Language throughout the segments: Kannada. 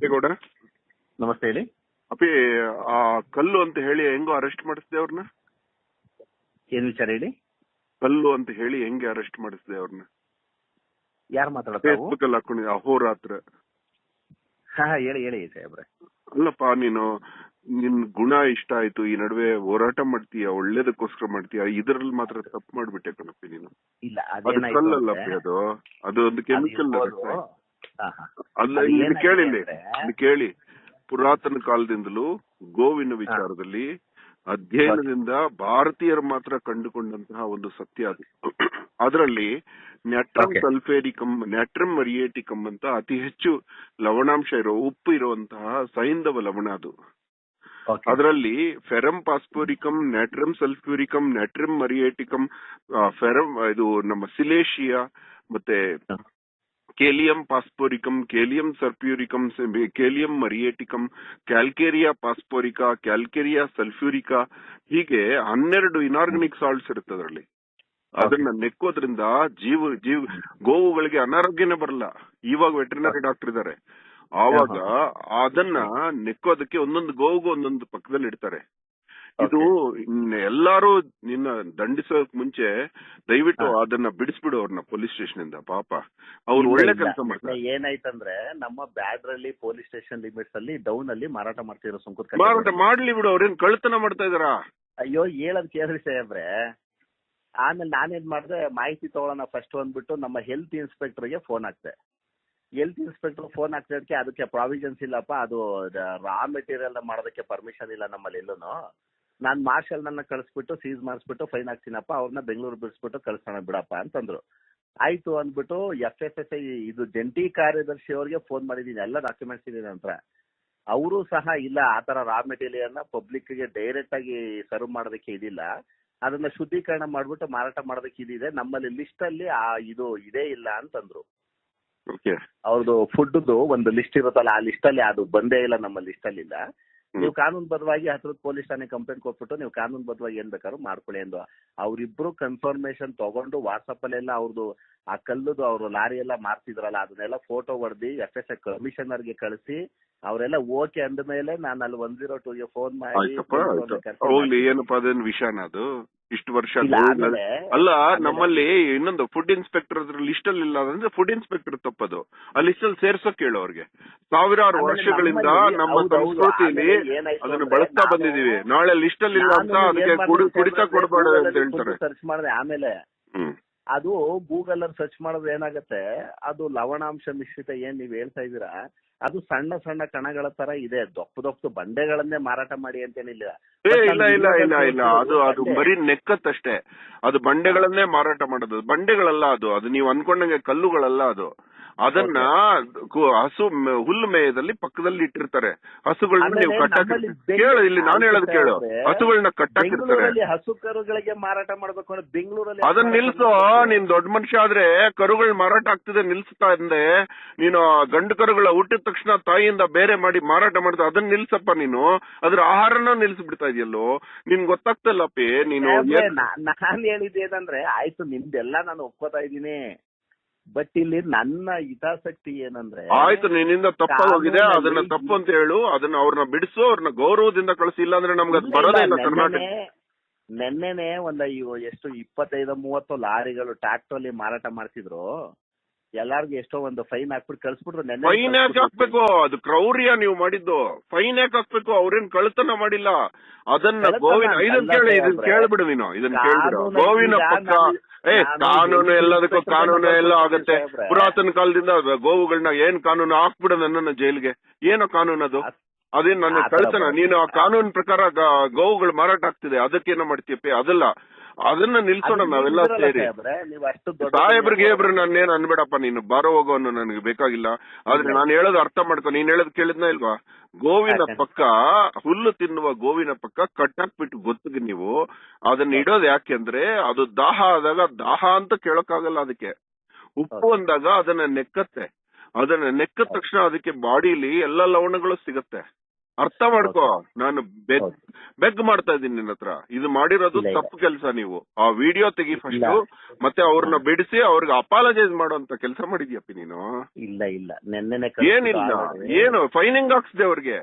ಗೌಡ ನಮಸ್ತೆ ಹೇಳಿ. ಅಪ್ಪಿ ಆ ಕಲ್ಲು ಅಂತ ಹೇಳಿ ಹೆಂಗೋ ಅರೆಸ್ಟ್ ಮಾಡಿಸಿದೆ ಅವ್ರನ್ನ ಏನ್ ವಿಚಾರ ಹೇಳಿ? ಕಲ್ಲು ಅಂತ ಹೇಳಿ ಹೆಂಗೆ ಅರೆಸ್ಟ್ ಮಾಡಿಸಿದೆ ಅವ್ರನ್ನ ಯಾರು ಮಾತಾಡೋದು? ಫೇಸ್ಬುಕ್ ಅಲ್ಲಿ ಹಾಕೊಂಡಿದ್ದೆ ಅಹೋರಾತ್ರ. ಹಾ ಹೇಳಿ ಹೇಳಿ ಸಾಹೇಬ್ರೆ. ಅಲ್ಲಪ್ಪ ನೀನು ನಿನ್ ಗುಣ ಇಷ್ಟ ಆಯ್ತು ಈ ನಡುವೆ ಹೋರಾಟ ಮಾಡ್ತೀಯ ಒಳ್ಳೇದಕ್ಕೋಸ್ಕರ ಮಾಡ್ತೀಯ ಇದ್ರಲ್ಲಿ ಮಾತ್ರ ತಪ್ಪು ಮಾಡ್ಬಿಟ್ಟೆ ಕಣಪ್ಪಿ ನೀನು. ಇಲ್ಲ ಅದು ಅದೇನಾಯ್ತು ಕಲ್ಲಲ್ಲಪ್ಪಿ ಅಂದ್ರೆ, ಅದು. ಅದು ಒಂದು ಅದು ಕೆಮಿಕಲ್ ಇರ್ಬೋದು. ಅಲ್ಲ ಕೇಳಿ. ಪುರಾತನ ಕಾಲದಿಂದಲೂ ಗೋವಿನ ವಿಚಾರದಲ್ಲಿ ಅಧ್ಯಯನದಿಂದ ಭಾರತೀಯರು ಮಾತ್ರ ಕಂಡುಕೊಂಡಂತಹ ಒಂದು ಸತ್ಯ ಅದು. ಅದರಲ್ಲಿ ನ್ಯಾಟ್ರಮ್. ಸಲ್ಫೇರಿಕಮ್ ನ್ಯಾಟ್ರಮ್ ಮರಿಯೇಟಿಕಮ್ ಅಂತ ಅತಿ ಹೆಚ್ಚು ಲವಣಾಂಶ ಇರೋ ಉಪ್ಪು ಇರುವಂತಹ ಸೈಂಧವ ಲವಣ ಅದು. ಅದರಲ್ಲಿ ಫೆರಮ್ ಪಾಸ್ಪೋರಿಕಮ್ ನ್ಯಾಟ್ರಮ್ ಸಲ್ಫ್ಯೂರಿಕಮ್ ನ್ಯಾಟ್ರಮ್ ಮರಿಯೇಟಿಕಮ್ ಫೆರಮ್ ಇದು ನಮ್ಮ ಸಿಲೇಷಿಯಾ ಮತ್ತೆ ಕೇಲಿಯಂ ಪಾಸ್ಪೋರಿಕಂ ಕೇಲಿಯಂ ಸರ್ಪ್ಯೂರಿಕಂ ಕೇಲಿಯಂ ಮರಿಯೇಟಿಕಮ್ ಕ್ಯಾಲ್ಕೇರಿಯಾ ಪಾಸ್ಪೋರಿಕಾ ಕ್ಯಾಲ್ಕೇರಿಯಾ ಸಲ್ಫ್ಯೂರಿಕಾ ಹೀಗೆ ಹನ್ನೆರಡು ಇನಾರ್ಗನಿಕ್ ಸಾಲ್ಟ್ಸ್ ಇರುತ್ತೆ ಅದರಲ್ಲಿ. ಅದನ್ನ ನೆಕ್ಕೋದ್ರಿಂದ ಜೀವ ಜೀವ ಗೋವುಗಳಿಗೆ ಅನಾರೋಗ್ಯನೇ ಬರಲ್ಲ. ಇವಾಗ ವೆಟರ್ನರಿ ಡಾಕ್ಟರ್ ಇದಾರೆ. ಆವಾಗ ಅದನ್ನ ನೆಕ್ಕೋದಕ್ಕೆ ಒಂದೊಂದು ಗೋವುಗೂ ಒಂದೊಂದು ಪಕ್ಕದಲ್ಲಿ ಇಡ್ತಾರೆ. ಇದು ಎಲ್ಲಾರು ನಿನ್ನ ದಂಡಿಸೋಕ್ ಮುಂಚೆ ದಯವಿಟ್ಟು ಅದನ್ನ ಬಿಡಿಸ್ಬಿಡು ಅವ್ರನ್ನ ಪೊಲೀಸ್ ಸ್ಟೇಷನ್ ಇಂದ ಪಾಪ. ಅವ್ರು ಒಳ್ಳೆ. ಕೆಲಸ ಮಾಡ್ತಾರೆ. ಏನಾಯ್ತಂದ್ರೆ ನಮ್ಮ ಬ್ಯಾಡ್ರಲ್ಲಿ ಪೊಲೀಸ್ ಸ್ಟೇಷನ್ ಲಿಮಿಟ್ಸ್ ಅಲ್ಲಿ ಡೌನ್ ಅಲ್ಲಿ ಮಾರಾಟ ಮಾಡ್ತಿರೋ ಸುಂಕದ ಮಾರಾಟ ಮಾಡ್ಲಿ ಬಿಡು ಅವ್ರೇನ್ ಕಳ್ತನ ಮಾಡ್ತಾ ಇದಾರಾ ಅಯ್ಯೋ ಹೇಳದ್ ಕೇಳ್ರಿ ಸಾಹೇಬ್ರೆ. ಆಮೇಲೆ ನಾನೇನ್ ಮಾಡ್ದೆ ಮಾಹಿತಿ ತಗೊಳ್ಳೋಣ ಫಸ್ಟ್ ಅಂದ್ಬಿಟ್ಟು ನಮ್ಮ ಹೆಲ್ತ್ ಇನ್ಸ್ಪೆಕ್ಟರ್ಗೆ ಫೋನ್ ಹಾಕ್ತೆ ಹೆಲ್ತ್ ಇನ್ಸ್ಪೆಕ್ಟರ್ ಫೋನ್ ಹಾಕ್ತಿದ್ದಕ್ಕೆ ಅದಕ್ಕೆ ಪ್ರಾವಿಷನ್ಸ್ ಇಲ್ಲಪ್ಪ ಅದು ರಾ ಮೆಟೀರಿಯಲ್ ಮಾಡೋದಕ್ಕೆ ಪರ್ಮಿಷನ್ ಇಲ್ಲ ನಮ್ಮಲ್ಲಿ ಎಲ್ಲೂನು. ನಾನು ಮಾರ್ಷಲ್ ನನ್ನ ಕಳಿಸ್ಬಿಟ್ಟು ಸೀಸ್ ಮಾಡಿಸ್ಬಿಟ್ಟು ಫೈನ್ ಹಾಕ್ತೀನಪ್ಪ ಅವ್ರನ್ನ ಬೆಂಗಳೂರು ಬಿಡಿಸ್ಬಿಟ್ಟು ಕಳ್ಸೋಣ ಬಿಡಪ್ಪ ಅಂತಂದ್ರು. ಆಯ್ತು ಅಂದ್ಬಿಟ್ಟು ಎಫ್ ಎಸ್ ಎಸ್ ಐ ಇದು ಜಂಟಿ ಕಾರ್ಯದರ್ಶಿ ಅವ್ರಿಗೆ ಫೋನ್ ಮಾಡಿದೀನಿ ಎಲ್ಲ ಡಾಕ್ಯುಮೆಂಟ್ಸ್ ಇದೆ ನಂತರ ಅವರು ಸಹ ಇಲ್ಲ ಆತರ ತರ ರಾ ಮೆಟೀರಿಯಲ್ನ ಪಬ್ಲಿಕ್ಗೆ ಡೈರೆಕ್ಟ್ ಆಗಿ ಸರ್ವ್ ಮಾಡೋದಕ್ಕೆ ಇದಿಲ್ಲ. ಅದನ್ನ ಶುದ್ಧೀಕರಣ ಮಾಡ್ಬಿಟ್ಟು ಮಾರಾಟ ಮಾಡೋದಕ್ಕೆ ಇದಿದೆ. ನಮ್ಮಲ್ಲಿ ಲಿಸ್ಟ್ ಅಲ್ಲಿ ಆ ಇದು ಇದೇ ಇಲ್ಲ ಅಂತಂದ್ರು. ಅವ್ರದ್ದು ಫುಡ್ದು ಒಂದು ಲಿಸ್ಟ್ ಇರುತ್ತಲ್ಲ ಆ ಲಿಸ್ಟ್ ಅಲ್ಲಿ ಅದು ಬಂದೇ ಇಲ್ಲ ನಮ್ಮ ಲಿಸ್ಟ್ ಅಲ್ಲಿ ಇಲ್ಲ ನೀವು ಕಾನೂನುಬದ್ಧವಾಗಿ ಹತ್ರದ ಪೊಲೀಸ್ ಠಾಣೆ ಕಂಪ್ಲೇಂಟ್ ಕೊಟ್ಬಿಟ್ಟು ನೀವು ಕಾನೂನುಬದ್ಧವಾಗಿ ಏನ್ ಬೇಕಾದ್ರೂ ಮಾಡ್ಕೊಳ್ಳಿ ಎಂದು ಅವ್ರಿಬ್ರು ಕನ್ಫರ್ಮೇಶನ್ ತಗೊಂಡು ವಾಟ್ಸಪ್ ಅಲ್ಲೆಲ್ಲ ಅವ್ರದ್ದು ಆ ಕಲ್ಲುದು ಅವ್ರು ಲಾರಿ ಎಲ್ಲ ಮಾರ್ತಿದ್ರಲ್ಲ ಅದನ್ನೆಲ್ಲ ಫೋಟೋ ಹೊಡೆದಿ ಎಫ್ ಎಸ್ ಐ ಕಮಿಷನರ್ಗೆ ಕಳಿಸಿ ಅವರೆಲ್ಲ ಓಕೆ ಅಂದ ಮೇಲೆ ನಾನು ಅಲ್ಲಿ ಒನ್ ಜೀರೋ ಟೂಗೆ ಫೋನ್ ಮಾಡಿ ಹೋಗ್ಲಿ ಏನಪ್ಪಾ ಅದೇನ್ ವಿಷಯನ ಅದು. ಇಷ್ಟು ವರ್ಷ ಅಲ್ಲ ನಮ್ಮಲ್ಲಿ ಇನ್ನೊಂದು ಫುಡ್ ಇನ್ಸ್ಪೆಕ್ಟರ್ ಅದ್ರ ಲಿಸ್ಟ್ ಅಲ್ಲಿ ಇಲ್ಲ ಅಂದ್ರೆ ಫುಡ್ ಇನ್ಸ್ಪೆಕ್ಟರ್ ತಪ್ಪದು. ಆ ಲಿಸ್ಟ್ ಅಲ್ಲಿ ಸೇರ್ಸೋಕ್ ಹೇಳು ಅವ್ರಿಗೆ. ಸಾವಿರಾರು ವರ್ಷಗಳಿಂದ ನಮ್ಮ. ಸಂಸ್ಕೃತಿಯಲ್ಲಿ ಅದನ್ನ ಬಳಸ್ತಾ ಬಂದಿದೀವಿ ನಾಳೆ ಲಿಸ್ಟ್ ಅಲ್ಲಿ ಇಲ್ಲ ಅಂತ ಅದಕ್ಕೆ ಕುಡಿ ಕುಡಿತ ಕೊಡಬೇಡ ಅಂತ ಹೇಳ್ತಾರೆ. ಸರ್ಚ್ ಮಾಡಿದೆ ಆಮೇಲೆ ಹ್ಮ್. ಅದು ಗೂಗಲ್ ಅಲ್ಲಿ ಸರ್ಚ್ ಮಾಡಿದ್ರೆ ಏನಾಗುತ್ತೆ ಅದು ಲವಣಾಂಶ ಮಿಶ್ರಿತ ಏನ್ ನೀವ್ ಹೇಳ್ತಾ ಇದೀರಾ ಅದು ಸಣ್ಣ ಸಣ್ಣ ಕಣಗಳ ತರ ಇದೆ. ದೊಪ್ಪ ದೊಪ್ಪ ಬಂಡೆಗಳನ್ನೇ ಮಾರಾಟ ಮಾಡಿ ಅಂತೇನಿಲ್ಲ. ಇಲ್ಲ ಇಲ್ಲ ಇಲ್ಲ ಇಲ್ಲ. ಅದು ಅದು ಮರಿ ಬರೀ ನೆಕ್ಕತ್ತಷ್ಟೇ ಅದು ಬಂಡೆಗಳನ್ನೇ ಮಾರಾಟ ಮಾಡೋದು. ಬಂಡೆಗಳಲ್ಲ ಅದು. ಅದು ನೀವು ಅನ್ಕೊಂಡಂಗೆ ಕಲ್ಲುಗಳಲ್ಲ ಅದು. ಅದನ್ನ ಹಸು ಹುಲ್ಲು ಮೇಯದಲ್ಲಿ ಪಕ್ಕದಲ್ಲಿ ಇಟ್ಟಿರ್ತಾರೆ. ಹಸುಗಳನ್ನ ನೀವು ಕಟ್ಟಾಕಿ ನಮ್ಮಲ್ಲಿ ಕೇಳು ಇಲ್ಲಿ ನಾನು ಹೇಳೋದು ಕೇಳು. ಹಸುಗಳನ್ನ ಕಟ್ಟಾಕಿರ್ತಾರೆ. ಹಸು ಕರುಗಳಿಗೆ ಮಾರಾಟ ಮಾಡ್ಬೇಕು ಅಂದ್ರೆ ಬೆಂಗಳೂರಲ್ಲಿ ಅದನ್ನ ನಿಲ್ಸು. ನೀನ್ ದೊಡ್ಡ ಮನುಷ್ಯ ಆದ್ರೆ ಕರುಗಳು ಮಾರಾಟ ಆಗ್ತಿದೆ ನಿಲ್ಸ್ತಾ ಇದ್ದೆ ನೀನು ಗಂಡು ಕರುಗಳ ಹುಟ್ಟಿದ ತಕ್ಷಣ ತಾಯಿಯಿಂದ ಬೇರೆ ಮಾಡಿ ಮಾರಾಟ ಮಾಡ್ತಾ ಅದನ್ನ ನಿಲ್ಸಪ್ಪ ನೀನು. ಅದ್ರ ಆಹಾರನ ನಿಲ್ಸ್ಬಿಡ್ತಾ ಇದೆಯಲ್ಲೋ. ನಿನ್ ಗೊತ್ತಾಗ್ತಲ್ಲಪ್ಪಿ ನೀನು ನಾನು ನಾನ್ ಹೇಳಿದ್ದೇನಂದ್ರೆ ಆಯ್ತು ನಿಮ್ದೆಲ್ಲ ನಾನು ಒಪ್ಕೋತಾ ಇದ್ದೀನಿ. ಬಟ್ ಇಲ್ಲಿ ನನ್ನ ಹಿತಾಸಕ್ತಿ ಏನಂದ್ರೆ ಆಯ್ತು ನಿನ್ನಿಂದ ತಪ್ಪ ಹೋಗಿದೆ ಅದನ್ನ ತಪ್ಪು ಅಂತ ಹೇಳು ಅದನ್ನ ಅವ್ರನ್ನ ಬಿಡಿಸು ಅವ್ರನ್ನ ಗೌರವದಿಂದ ಕಳಿಸಿ ಇಲ್ಲ ಅಂದ್ರೆ ನಮ್ಗೆ ಅದು ಬರೋದೇ ಇಲ್ಲ, ಕರ್ನಾಟಕ. ನೆನ್ನೆನೆ- ಒಂದ ಇವು ಎಷ್ಟು ಇಪ್ಪತ್ತೈದು ಮೂವತ್ತು ಲಾರಿಗಳು ಟ್ರಾಕ್ಟರ್ ಅಲ್ಲಿ ಮಾರಾಟ ಮಾಡ್ತಿದ್ರು ಎಲ್ಲಾರ್ಗು ಎಷ್ಟೋ ಒಂದು ಫೈನ್ ಹಾಕ್ಬಿಟ್ಟು ಕಳ್ಸ್ಬಿಟ್ರು ನೆನ್ನೆ ಫೈನ್ ಯಾಕೆ ಹಾಕ್ಬೇಕು? ಅದು ಕ್ರೌರ್ಯ ನೀವು ಮಾಡಿದ್ದು. ಫೈನ್ ಯಾಕೆ ಹಾಕ್ಬೇಕು? ಅವ್ರೇನ್ ಕಳ್ತನ ಮಾಡಿಲ್ಲ. ಅದನ್ನ ಗೋವಿನ ಅಲ್ಲ ಕೇಳಿ ಇದನ್. ಕೇಳ್ಬಿಡು ನೀನು. ಇದನ್ ಕೇಳ್ಬಿಡು. ಗೋವಿನ ಪಕ್ಕ ಏ ಕಾನೂನು ಎಲ್ಲದಕ್ಕೂ ಕಾನೂನು ಎಲ್ಲ ಆಗತ್ತೆ. ಪುರಾತನ ಕಾಲದಿಂದ ಗೋವುಗಳನ್ನ ಏನ್ ಕಾನೂನು ಹಾಕ್ಬಿಡು ನನ್ನ ಜೈಲ್ಗೆ? ಏನು ಕಾನೂನು ಅದು? ಅದ್- ಅದೇನ್ ನನ್ನ ಕಳ್ತನ ನೀನು ಆ ಕಾನೂನು ಪ್ರಕಾರ ಗೋವುಗಳು ಮಾರಾಟ ಆಗ್ತಿದೆ. ಅದಕ್ಕೇನೋ ಮಾಡ್ತೀಯಪ್ಪ? ಅದಲ್ಲ. ಅದನ್ನ ನಿಲ್ಸೋಣ ನಾವೆಲ್ಲ ಸೇರಿ. ಸಾಹೇಬ್ರಿಗೆ ಹೇಬ್ರು ನಾನೇನ್ ಅನ್ಬೇಡಪ್ಪ ನೀನು ಬಾರೋ ಹೋಗೋನು ಅನ್ನೋ ನನಗೆ ಬೇಕಾಗಿಲ್ಲ. ಆದ್ರೆ ನಾನು ಹೇಳೋದು ಅರ್ಥ ಮಾಡ್ಕೊ ನೀನ್ ಹೇಳೋದು ಕೇಳಿದ್ನ ಇಲ್ವಾ? ಗೋವಿನ ಪಕ್ಕ ಹುಲ್ಲು ತಿನ್ನುವ ಗೋವಿನ ಪಕ್ಕ ಕಟ್ಟಾಕ್ಬಿಟ್ಟು ಗೊತ್ತಿಗೆ ನೀವು? ಅದನ್ನ ಇಡೋದು ಯಾಕೆ ಅಂದ್ರೆ ಅದು ದಾಹ ಆದಾಗ ದಾಹ ಅಂತ ಕೇಳಕ್ಕಾಗಲ್ಲ ಅದಕ್ಕೆ. ಉಪ್ಪು. ಅಂದಾಗ ಅದನ್ನ ನೆಕ್ಕತ್ತೆ. ಅದನ್ನ ನೆಕ್ಕದ ತಕ್ಷಣ ಅದಕ್ಕೆ ಬಾಡಿಲಿ ಎಲ್ಲ ಲವಣಗಳು ಸಿಗತ್ತೆ. ಅರ್ಥ ಮಾಡ್ಕೋ. ನಾನು ಬೆಗ್ ಬೆಗ್ ಮಾಡ್ತಾ ಇದ್ದೀನಿ ನಿನ್ನ ಹತ್ರ. ಇದು ಮಾಡಿರೋದು. ತಪ್ಪು ಕೆಲಸ ನೀವು. ಆ ವಿಡಿಯೋ ತೆಗಿ ಫಸ್ಟ್ ಮತ್ತೆ ಅವ್ರನ್ನ ಬಿಡಿಸಿ ಅವ್ರಿಗೆ ಅಪಾಲಜೈಸ್ ಮಾಡುವಂತ ಕೆಲಸ ಮಾಡಿದ್ಯಪ್ಪಿ ನೀನು? ಇಲ್ಲ ಇಲ್ಲ. ನೆನ್ನೆ ಏನಿಲ್ಲ. ಏನು ಫೈನಿಂಗ್ ಹಾಕ್ಸ್ದೆ ಅವ್ರಿಗೆ?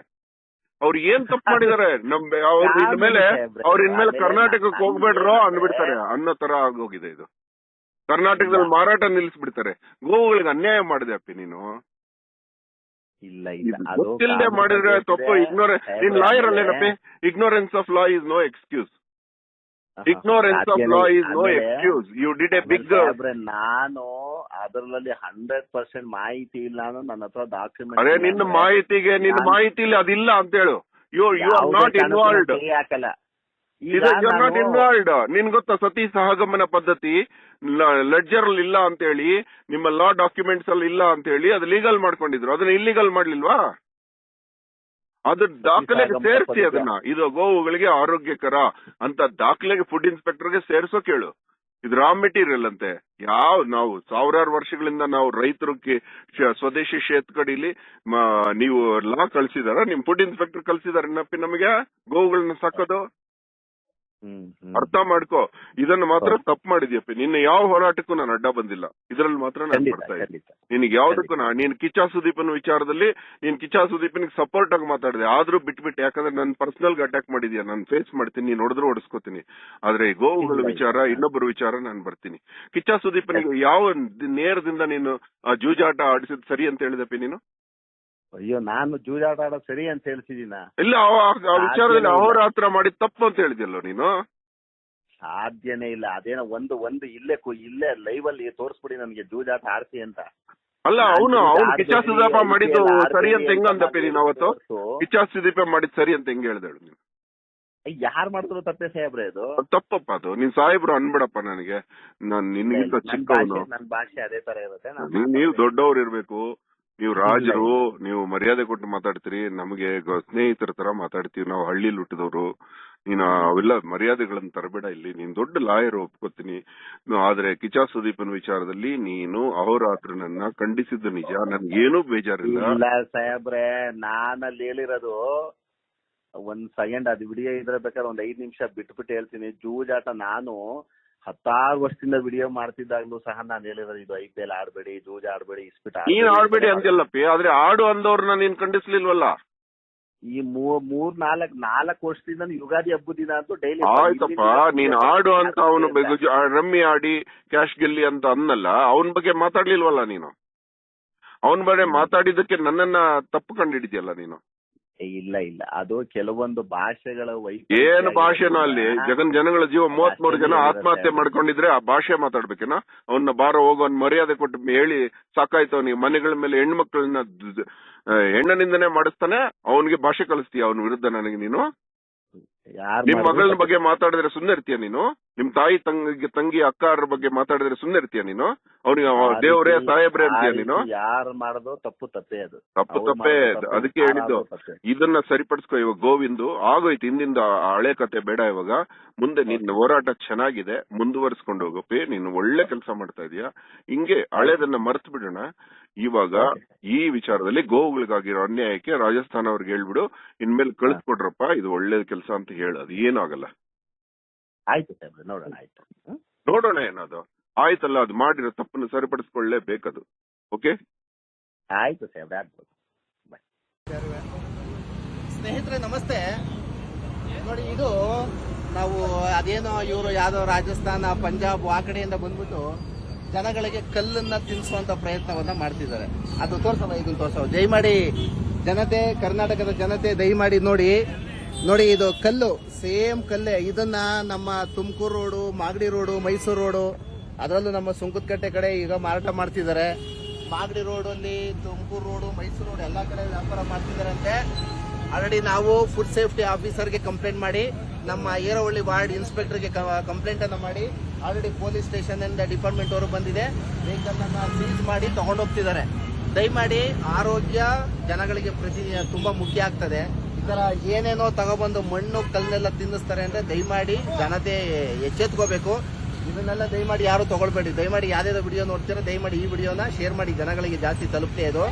ಅವ್ರು ಏನ್ ತಪ್ಪು ಮಾಡಿದಾರೆ? ನಮ್ ಅವ್ರ ಇನ್ಮೇಲೆ ಅವ್ರ ಇನ್ಮೇಲೆ ಕರ್ನಾಟಕಕ್ಕೆ ಹೋಗ್ಬೇಡ್ರೋ ಅನ್ಬಿಡ್ತಾರೆ ಅನ್ನೋ ತರ ಆಗೋಗಿದೆ ಇದು. ಕರ್ನಾಟಕದಲ್ಲಿ ಮಾರಾಟ ನಿಲ್ಲಿಸ್ಬಿಡ್ತಾರೆ. ಗೋವುಗಳಿಗೆ ಅನ್ಯಾಯ ಮಾಡಿದೆ ಅಪ್ಪಿ ನೀನು. ಇಲ್ಲ ಇಲ್ಲ. ಅದು ಮಾಡಿದ್ರೆ ತಪ್ಪು. ಇಗ್ನೋರ್ ನಿನ್ lawyer ಅಲ್ಲೇನಪ್ಪಿ ignorance of law is no excuse. Ignorance of law. Is no excuse you did a big ಅಂದ್ರೆ ನಾನು ಅದರಲ್ಲಿ ಹಂಡ್ರೆಡ್ ಪರ್ಸೆಂಟ್ ಮಾಹಿತಿ ಇಲ್ಲ ಅನ್ನೋ ನನ್ನ ಹತ್ರ ಡಾಕ್ಯುಮೆಂಟ್ ಅರೆ ನಿನ್ನ ಮಾಹಿತಿಗೆ ನಿನ್ನ ಮಾಹಿತಿ ಮಾಹಿತಿಲಿ ಅದಿಲ್ಲ ಅಂತ ಹೇಳು you you are not involved ಹಾಕಲ್ಲ ಈಗ ಇದು ಯು ಆರ್ ನಾಟ್ ಇನ್ವಾಲ್ಡ್ ನಿನ್ ಗೊತ್ತಾ ಸತಿ ಸಹಗಮನ ಪದ್ಧತಿ? ಲೆಡ್ಜರ್ ಅಲ್ಲಿ ಇಲ್ಲ ಅಂತ ಹೇಳಿ ನಿಮ್ಮ ಲಾ ಡಾಕ್ಯುಮೆಂಟ್ಸ್ ಅಲ್ಲಿ ಇಲ್ಲ ಅಂತ ಹೇಳಿ ಅದು ಲೀಗಲ್ ಮಾಡ್ಕೊಂಡಿದ್ರು. ಅದನ್ನ ಇಲ್ಲಿಗಲ್ ಮಾಡ್ಲಿಲ್ವಾ? ಅದು ದಾಖಲೆಗೆ ಸೇರಿಸಿ ಅದನ್ನ. ಇದು ಗೋವುಗಳಿಗೆ ಆರೋಗ್ಯಕರ ಅಂತ ದಾಖಲೆಗೆ ಫುಡ್ ಇನ್ಸ್ಪೆಕ್ಟರ್ಗೆ ಸೇರಿಸೋ ಕೇಳು. ಇದು ರಾ ಮೆಟೀರಿಯಲ್ ಅಂತೆ. ಯಾವ ನಾವು ಸಾವಿರಾರು ವರ್ಷಗಳಿಂದ ನಾವು ರೈತರು ಸ್ವದೇಶಿ ಶೇತ್ಕಡಿಲಿ ನೀವು ಲಾ ಕಳ್ಸಿದಾರ ನಿಮ್ ಫುಡ್ ಇನ್ಸ್ಪೆಕ್ಟರ್ ಕಳ್ಸಿದಾರ ನಮಗೆ? ಗೋವುಗಳನ್ನ ಸಾಕೋದು. ಅರ್ಥ ಮಾಡ್ಕೋ. ಇದನ್ನ ಮಾತ್ರ. ತಪ್ಪು ಮಾಡಿದ್ಯಪ್ಪ ನಿನ್ನ ಯಾವ ಹೋರಾಟಕ್ಕೂ ನಾನು ಅಡ್ಡ ಬಂದಿಲ್ಲ. ಇದ್ರಲ್ಲಿ ಮಾತ್ರ ನಾನು ಮಾಡ್ತಾ ಇದ್ದೀನಿ ನಿನಗೆ ಯಾವ್ದಕ್ಕೂ ನಾ ನೀನ್ ಕಿಚ್ಚಾ ಸುದೀಪನ ವಿಚಾರದಲ್ಲಿ ನೀನ್ ಕಿಚ್ಚಾ ಸುದೀಪನಿಗೆ ಸಪೋರ್ಟ್ ಆಗಿ ಮಾತಾಡಿದೆ. ಆದ್ರೂ ಬಿಟ್ಬಿಟ್ಟು. ಯಾಕಂದ್ರೆ ನನ್ ಪರ್ಸನಲ್ ಅಟ್ಯಾಕ್ ಮಾಡಿದ್ಯಾ? ನಾನು ಫೇಸ್ ಮಾಡ್ತೀನಿ. ನೀನ್ ಹೊಡೆದ್ರು ಹೊಡಿಸ್ಕೋತೀನಿ ಆದ್ರೆ ಗೋವುಗಳ ವಿಚಾರ. ಇನ್ನೊಬ್ಬರ ವಿಚಾರ ನಾನು ಬರ್ತೀನಿ. ಕಿಚ್ಚಾ ಸುದೀಪನಿಗೆ ಯಾವ ನೇರದಿಂದ ನೀನು ಆ ಜೂಜಾಟ ಆಡಿಸಿದ್ ಸರಿ ಅಂತ ಹೇಳಿದಪ್ಪಿ ನೀನು? ಅಯ್ಯೋ ನಾನು ಜೂಜಾಟ ಆಡೋದು ಸರಿ ಅಂತ ಹೇಳ್ತಿದ್ದೀನ ಇಲ್ಲ ಆ- ಆ ವಿಚಾರದಲ್ಲಿ. ಅಹೋರಾತ್ರ ಮಾಡಿದ್ ತಪ್ಪು ಅಂತ ಹೇಳಿದಿಲ್ಲ ನೀನು? ಸಾಧ್ಯನೇ ಇಲ್ಲ. ಅದೇನೋ ಒಂದು ಒಂದು ಇಲ್ಲೇ ಕು- ಇಲ್ಲೇ ಲೈವ್ ಅಲ್ಲಿ ತೋರಿಸ್ಬಿಡಿ ನನ್ಗೆ ಜೂಜಾಟ ಆಡ್ಸಿ ಅಂತ. ಅಲ್ಲ ಅವನು ಅವನು ಕಿಚ್ಚಾ ಸುದೀಪ ಮಾಡಿದ್ದು ಸರಿ ಅಂತ ಹೆಂಗ ಅಂದಪ್ಪಿ ನೀನು ಅವತ್ತು. ಕಿಚ್ಚ ಸುದೀಪ ಮಾಡಿದ್ ಸರಿ ಅಂತ ಹೆಂಗ್ ಹೇಳ್ದೇಳು ನೀನು? ಯಾರ್ ಮಾಡಿದ್ರು ತಪ್ಪೇ ಸಾಹೇಬ್ರೆ ಅದು? ಅದ್ ತಪ್ಪಪ್ಪ ಅದು. ನೀನ್ ಸಾಹೇಬ್ರು ಅನ್ಬೇಡಪ್ಪ ನನಗೆ. ನಾನ್ ನಿನ್ಗಿಂತ ನನ್ ಚಿಕ್ಕವನು. ನನ್ ಭಾಷೆ ಅದೇ ತರ ಇರುತ್ತೆ. ನಾನ್ ನೀವು ದೊಡ್ಡವ್ರು ಇರ್ಬೇಕು. ನೀವು ರಾಜರು ನೀವು ಮರ್ಯಾದೆ ಕೊಟ್ಟು ಮಾತಾಡ್ತೀರಿ ನಮಗೆ ಸ್ನೇಹಿತರ ತರ ಮಾತಾಡ್ತೀವಿ ನಾವು ಹಳ್ಳಿಲಿ ಹುಟ್ಟಿದವರು. ನೀನು ಅವೆಲ್ಲ ಮರ್ಯಾದೆಗಳನ್ನ ತರಬೇಡ ಇಲ್ಲಿ. ನೀನ್ ದೊಡ್ಡ ಲಾಯರ್ ಒಪ್ಕೋತೀನಿ. ಆದ್ರೆ ಕಿಚಾ ಸುದೀಪನ್ ವಿಚಾರದಲ್ಲಿ ನೀನು ಅವರಾತ್ರ ನನ್ನ ಖಂಡಿಸಿದ್ದು ನಿಜ. ನನ್ಗೇನು ಬೇಜಾರಿಲ್ಲ. ಸಾಹೇಬ್ರೆ ನಾನಲ್ಲಿ ಹೇಳಿರೋದು ಒಂದ್ ಸೆಕೆಂಡ್ ಅದು ವಿಡಿಯೋ ಇದ್ರೆ ಬೇಕಾದ್ರೆ ಒಂದ್ ಐದ್ ನಿಮಿಷ ಬಿಟ್ಬಿಟ್ಟು ಹೇಳ್ತೀನಿ. ಜೂಜಾಟ ನಾನು ಹತ್ತಾರು ವರ್ಷದಿಂದ ವಿಡಿಯೋ ಮಾಡ್ತಿದ್ದಾಗ್ಲೂ ಸಹ ನಾನು ಹೇಳಿದ್ರೆ ಇದು ಐ ಪಿ ಎಲ್ ಆಡ್ಬೇಡಿ ಜೂಜ್ ಆಡ್ಬೇಡಿ ಇಸ್ಪಿಟ್ ನೀನ್ ಆಡ್ಬೇಡಿ ಅಂತಿಲ್ಲಪ್ಪಿ ಆದ್ರೆ ಆಡು ಅಂದವ್ರನ್ನ ನೀನ್ ಖಂಡಿಸ್ಲಿಲ್ವಲ್ಲ? ಈ ಮೂರ್ ನಾಲ್ಕ್ ನಾಲ್ಕ್ ವರ್ಷದಿಂದ ಯುಗಾದಿ ಹಬ್ಬದ ದಿನ ಅಂತೂ ಡೈಲಿ ಆಯ್ತಪ್ಪ ನೀನ್ ಆಡು ಅಂತ ಅವನು ರಮ್ಮಿ ಆಡಿ ಕ್ಯಾಶ್ ಗೆಲ್ಲಿ ಅಂತ ಅನ್ನಲ್ಲ ಅವನ ಬಗ್ಗೆ ಮಾತಾಡ್ಲಿಲ್ವಲ್ಲ ನೀನು? ಅವನ ಬಗ್ಗೆ ಮಾತಾಡಿದ್ದಕ್ಕೆ ನನ್ನನ್ನ ತಪ್ಪು ಕಂಡಿಡಿದ್ಯಲ್ಲ ನೀನು? ಇಲ್ಲ ಇಲ್ಲ. ಅದು ಕೆಲವೊಂದು ಭಾಷೆಗಳ ಏನು ಭಾಷೆನೋ ಅಲ್ಲಿ ಜಗನ್ ಜನಗಳ ಜೀವ ಮೂವತ್ ಮೂರು ಜನ ಆತ್ಮಹತ್ಯೆ ಮಾಡ್ಕೊಂಡಿದ್ರೆ ಆ ಭಾಷೆ ಮಾತಾಡ್ಬೇಕೇನ? ಅವನ್ನ ಬಾರ ಹೋಗೋ ಮರ್ಯಾದೆ ಕೊಟ್ಟು ಹೇಳಿ ಸಾಕಾಯ್ತು ಅವನಿಗೆ. ಮನೆಗಳ ಮೇಲೆ ಹೆಣ್ಮಕ್ಳನ್ನ ಹೆಣ್ಣನಿಂದನೆ ಮಾಡಿಸ್ತಾನೆ ಅವನಿಗೆ ಭಾಷೆ ಕಲಿಸ್ತೀಯ ಅವನ ವಿರುದ್ಧ ನನಗೆ ನೀನು? ನಿಮ್ ಮಗಳ ಬಗ್ಗೆ ಮಾತಾಡಿದ್ರೆ ಸುಮ್ಮನೆ ಇರ್ತೀಯ ನೀನು? ನಿಮ್ ತಾಯಿ ತಂಗಿ ತಂಗಿ ಅಕ್ಕಾರ ಬಗ್ಗೆ ಮಾತಾಡಿದ್ರೆ ಸುಮ್ಮನೆ ಇರ್ತೀಯ ನೀನು? ಅವ್ನಿಗೆ ದೇವ್ರೆ ಸಾಹೇಬ್ರೆ ಆ ಅಂತೀಯ ನೀನು? ಯಾರು ಮಾಡೋದು ತಪ್ಪು ತಪ್ಪೇ ಅದು. ತಪ್ಪು ತಪ್ಪೇ ಅದಕ್ಕೆ ಹೇಳಿದ್ದು ಇದನ್ನ ಸರಿಪಡಿಸ್ಕೊ ಇವಾಗ ಗೋವಿಂದು. ಆಗೋಯ್ತು ಹಿಂದಿಂದ ಹಳೆ ಕತೆ ಬೇಡ ಇವಾಗ. ಮುಂದೆ ನಿನ್ನ ಹೋರಾಟ ಚೆನ್ನಾಗಿದೆ ಮುಂದುವರಿಸ್ಕೊಂಡು ಹೋಗಪ್ಪಿ ನೀನು ಒಳ್ಳೆ ಕೆಲಸ ಮಾಡ್ತಾ ಇದೀಯ. ಹಿಂಗೆ ಹಳೆದನ್ನ ಮರ್ತ್ ಬಿಡೋಣ. ಇವಾಗ ಈ ವಿಚಾರದಲ್ಲಿ ಗೋವುಗಳಿಗಾಗಿರೋ ಅನ್ಯಾಯಕ್ಕೆ ರಾಜಸ್ಥಾನ ಅವ್ರಿಗೆ ಹೇಳ್ಬಿಡು. ಇನ್ಮೇಲೆ ಕಳಿಸ್ಕೊಡ್ರಪ್ಪ ಇದು ಒಳ್ಳೇದ್ ಕೆಲಸ ಅಂತ ಹೇಳು ಅದು ಏನೂ ಆಗಲ್ಲ ಆಯ್ತು ಸರ್ ನೋಡೋಣ ಆಯ್ತು. ಹ್ಮ್? ನೋಡೋಣ ಏನದು ಆಯ್ತಲ್ಲ ಅದು ಮಾಡಿರೋ ತಪ್ಪನ್ನು ಸರಿಪಡಿಸ್ಕೊಳ್ಳೇಬೇಕದು. ಓಕೆ? ಆಯ್ತು ಸಾಹೇಬ್ರೆ ಆಗ್ಬೋದು. ಸ್ನೇಹಿತರೆ ನಮಸ್ತೆ. ನೋಡಿ ಇದು ನಾವು ಅದೇನೋ ಇವರು ಯಾವ್ದೋ ರಾಜಸ್ಥಾನ ಪಂಜಾಬ್ ಆ ಕಡೆಯಿಂದ ಬಂದ್ಬಿಟ್ಟು ಜನಗಳಿಗೆ ಕಲ್ಲನ್ನ ತಿನ್ನಿಸುವಂತ ಪ್ರಯತ್ನವನ್ನ ಮಾಡ್ತಿದ್ದಾರೆ. ಅದು ತೋರ್ಸವ ಇದನ್ನ ತೋರ್ಸವ ದಯಮಾಡಿ ಜನತೆ ಕರ್ನಾಟಕದ ಜನತೆ ದಯಮಾಡಿ ನೋಡಿ. ನೋಡಿ, ಇದು ಕಲ್ಲು. ಸೇಮ್ ಕಲ್ಲೇ. ಇದನ್ನ ನಮ್ಮ Tumakuru road, Magadi road, Mysuru road, ಅದರಲ್ಲೂ ನಮ್ಮ ಸುಂಕದಕಟ್ಟೆ ಕಡೆ ಈಗ ಮಾರಾಟ ಮಾಡ್ತಿದ್ದಾರೆ. ಮಾಗಡಿ ರೋಡಲ್ಲಿ, ತುಮಕೂರು ರೋಡು, ಮೈಸೂರು ರೋಡ್ ಎಲ್ಲಾ ಕಡೆ ವ್ಯಾಪಾರ ಮಾಡ್ತಿದ್ದಾರಂತೆ. ಆಲ್ರೆಡಿ ನಾವು ಫುಡ್ ಸೇಫ್ಟಿ ಆಫೀಸರ್ಗೆ ಕಂಪ್ಲೇಂಟ್ ಮಾಡಿ, ನಮ್ಮ ಏರವಳ್ಳಿ ವಾರ್ಡ್ ಇನ್ಸ್ಪೆಕ್ಟರ್ಗೆ ಕಂಪ್ಲೇಂಟ್ ಅನ್ನ ಮಾಡಿ ಆಲ್ರೆಡಿ ಪೊಲೀಸ್ ಸ್ಟೇಷನ್ ಇಂದ ಡಿಪಾರ್ಟ್ಮೆಂಟ್ ಅವರು ಬಂದಿದೆ. ವೆಹಿಕಲ್ ಅನ್ನ ಸೀಸ್ ಮಾಡಿ ತೊಗೊಂಡೋಗ್ತಿದ್ದಾರೆ. ದಯಮಾಡಿ ಆರೋಗ್ಯ ಜನಗಳಿಗೆ ಪ್ರತಿ ತುಂಬಾ ಮುಖ್ಯ ಆಗ್ತದೆ. ತರ ಏನೇನೋ ತಗೊಬಂದು ಮಣ್ಣು ಕಲ್ಲನ್ನೆಲ್ಲ ತಿನ್ನಿಸ್ತಾರೆ ಅಂದ್ರೆ ದಯಮಾಡಿ ಜನತೆ ಎಚ್ಚೆತ್ಕೋಬೇಕು. ಇದನ್ನೆಲ್ಲ ದಯಮಾಡಿ ಯಾರು ತಗೊಳ್ಬೇಡಿ. ದಯಮಾಡಿ ಯಾವ್ದಾದ್ರು ವಿಡಿಯೋ ನೋಡ್ತೀರಾ ದಯಮಾಡಿ ಈ ವಿಡಿಯೋನ ಶೇರ್ ಮಾಡಿ. ಜನಗಳಿಗೆ ಜಾಸ್ತಿ ತಲುಪ್ತೇ ಇದು.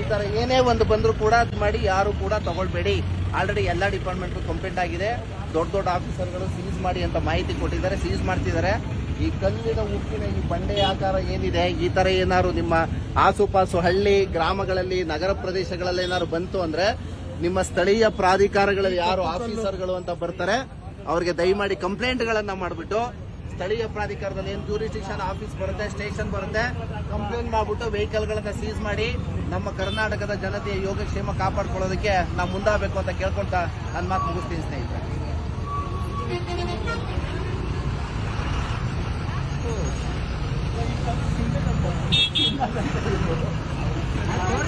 ಈ ತರ ಏನೇ ಒಂದು ಬಂದ್ರು ಕೂಡ ಮಾಡಿ ಯಾರು ಕೂಡ ತಗೊಳ್ಬೇಡಿ. ಆಲ್ರೆಡಿ ಎಲ್ಲ ಡಿಪಾರ್ಟ್ಮೆಂಟ್ ಕಂಪ್ಲೀಟ್ ಆಗಿದೆ. ದೊಡ್ಡ ದೊಡ್ಡ ಆಫೀಸರ್ಗಳು ಸೀಸ್ ಮಾಡಿ ಅಂತ ಮಾಹಿತಿ ಕೊಟ್ಟಿದ್ದಾರೆ. ಸೀಸ್ ಮಾಡ್ತಿದ್ದಾರೆ. ಈ ಕಲ್ಲಿನ ಉಪ್ಪಿನ ಈ ಬಂಡೆ ಆಕಾರ ಏನಿದೆ? ಈ ತರ ಏನಾದ್ರು ನಿಮ್ಮ ಆಸುಪಾಸು ಹಳ್ಳಿ, ಗ್ರಾಮಗಳಲ್ಲಿ, ನಗರ ಪ್ರದೇಶಗಳಲ್ಲಿ ಏನಾದ್ರು ಬಂತು ಅಂದ್ರೆ ನಿಮ್ಮ ಸ್ಥಳೀಯ ಪ್ರಾಧಿಕಾರಗಳಲ್ಲಿ ಯಾರು ಆಫೀಸರ್ಗಳು ಅಂತ ಬರ್ತಾರೆ, ಅವ್ರಿಗೆ ದಯಮಾಡಿ ಕಂಪ್ಲೇಂಟ್ಗಳನ್ನ ಮಾಡಿಬಿಟ್ಟು, ಸ್ಥಳೀಯ ಪ್ರಾಧಿಕಾರದಲ್ಲಿ ಏನು ಜೂರಿಸ್ಟಿಕ್ಷನ್ ಆಫೀಸ್ ಬರುತ್ತೆ ಸ್ಟೇಷನ್ ಬರುತ್ತೆ ಕಂಪ್ಲೇಂಟ್ ಮಾಡಿಬಿಟ್ಟು ವೆಹಿಕಲ್ ಗಳನ್ನ ಸೀಸ್ ಮಾಡಿ, ನಮ್ಮ ಕರ್ನಾಟಕದ ಜನತೆಯ ಯೋಗಕ್ಷೇಮ ಕಾಪಾಡ್ಕೊಳ್ಳೋದಕ್ಕೆ ನಾವು ಮುಂದಾಗಬೇಕು ಅಂತ ಕೇಳ್ಕೊಳ್ತಾ ನನ್ನ ಮಾತು ಮುಗಿಸ್ತೀನಿ ಸ್ನೇಹಿತರೆ.